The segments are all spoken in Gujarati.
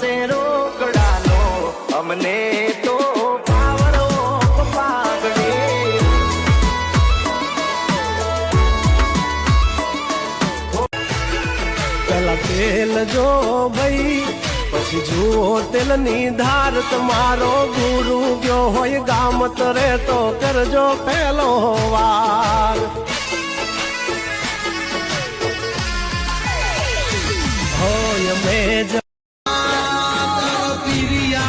પાસે રોકડાનો અમને તો તેલ જો ભાઈ પછી જુઓ તેલની ધાર. તમારો ગુરુ ગયો હોય ગામ તરે તો કરજો પેલો વાર. Oh, you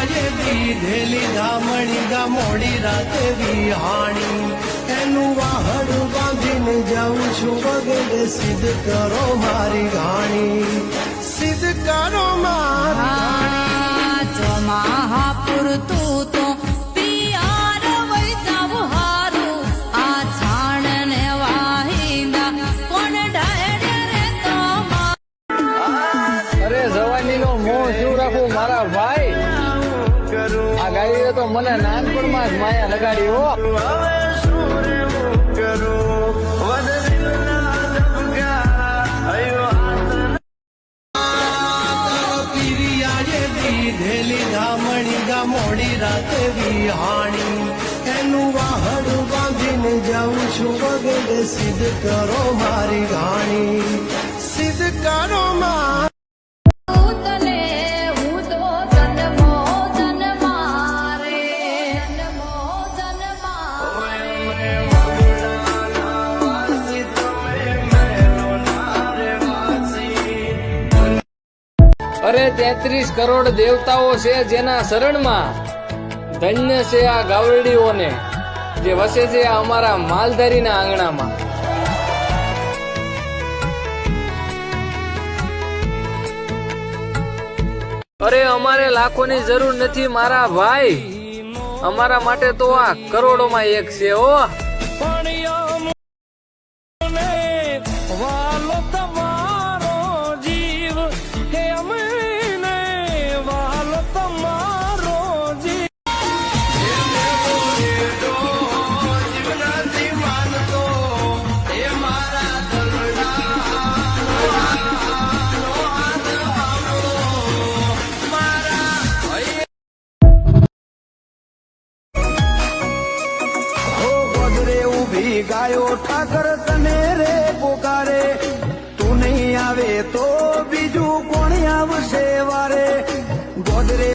પીરિયાએ દીધેલી ગામણી ગા મોડી રાતે વિહાણી. એનું વાહડ બાંધીને જાઉં છું વગેરે સિદ્ધ કરો મારી ગાણી. સિદ્ધ કરો મારી ચોમાહા તું તો પિયાર વઈ જાવ હારું. આ છાણ ને વાહિંદા કોણ ડાયરે રે તો અરે જવાની નો મોહ શું રાખું? મારા ભાઈ તો મને નાનપણમાં જ માયા લગાડી, હો. દીધેલી ગામણી રાતે વિહાણી એનું વાહડ બાંધીને જાઉં છું વગેરે સિદ્ધ કરો મારી ગાણી સિદ્ધ કરો અરે તેત્રીસ કરોડ દેવતાઓ છે જેના શરણમાં ધન્ય છે આ ગાવડીઓને જે વસે છે અમારા માલધારીના આંગણામાં. અરે અમારે લાખોની જરૂર નથી મારા ભાઈ. અમારા માટે તો આ કરોડોમાં એક છે ઓ રે ઊભી ગાયો, ઠાકર તને રે પોકારે. તું નહીં આવે તો બીજું કોણ આવશે વારે? ગોદરે